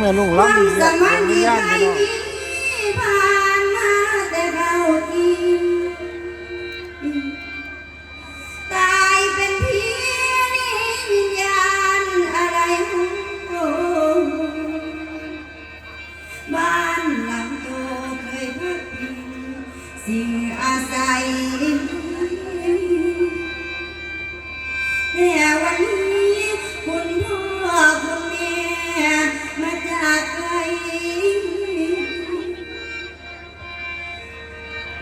แม่ลุงรักดีเยี่ยมเยี่ามาแต่เราที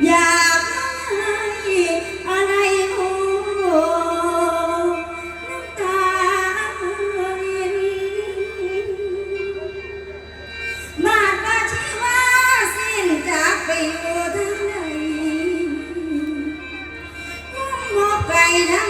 อยากให้อะไรโอ้น้าลินมากกว่าชีวาสิ้นจากไปทั้งไนมุมไกลทั้ง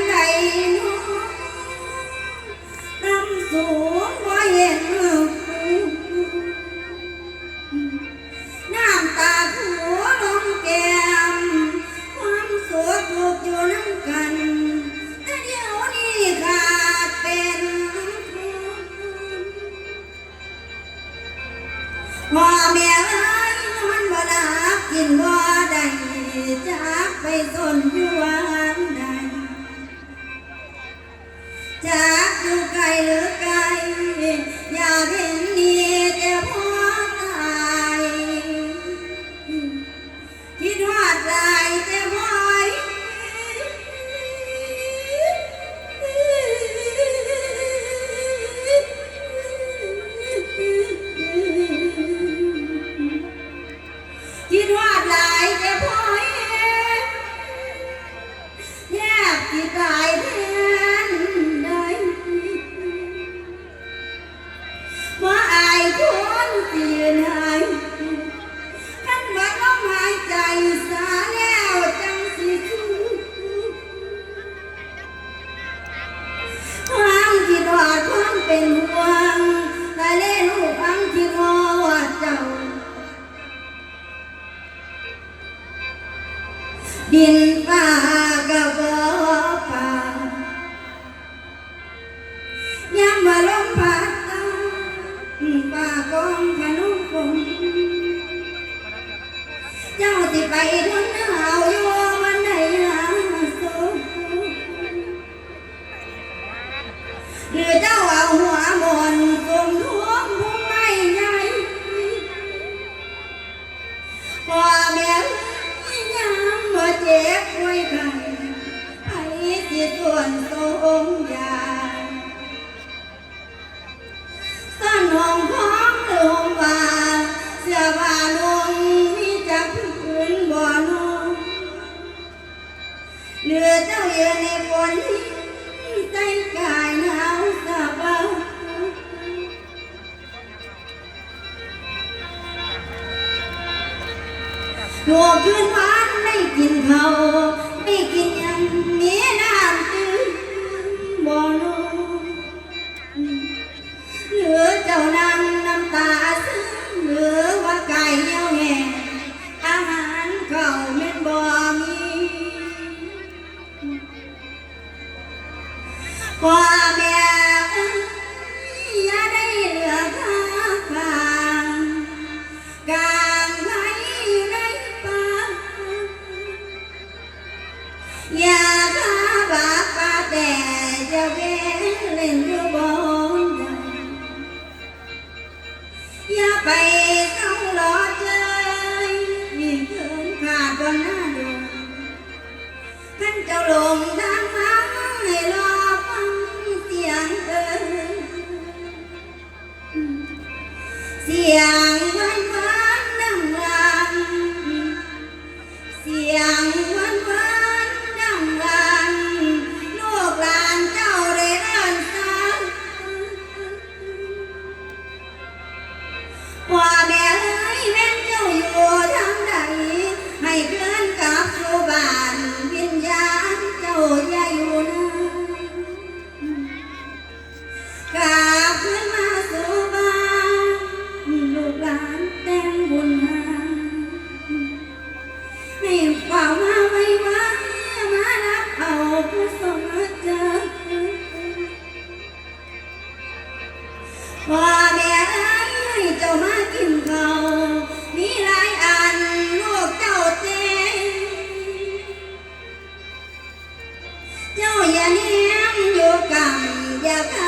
Hay สินห้านมาลหายใจสาแลจังสิความคิดหอดความเป็นห่วงทะเลลูกอังคิดหอวเจ้า ดินป่า เจ้าสิไปทั้งหนาวอยู่วันไหนหาสุขหรือเจ้าเอาหัวมนกลมท้วงผู้ไม่ใหญ่พอแม่ยามบ่เจ็บป่วยไข้ไผสิส่วนทรงยา เจ้าเย็นในฝนใจกายหนาวสะเบาหัวขึ้นวันไม่กินเขา one, one. พ่อแม่เจ้ามากินเขามีหลอันลูกเจ้าเต็งเจ้าอยาเนี้อยู่กับอยา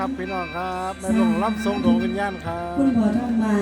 ครับพี่น้องครับแม่หลวงรับทรงดวงวิญญาณครับ คุณพ่อท่องมา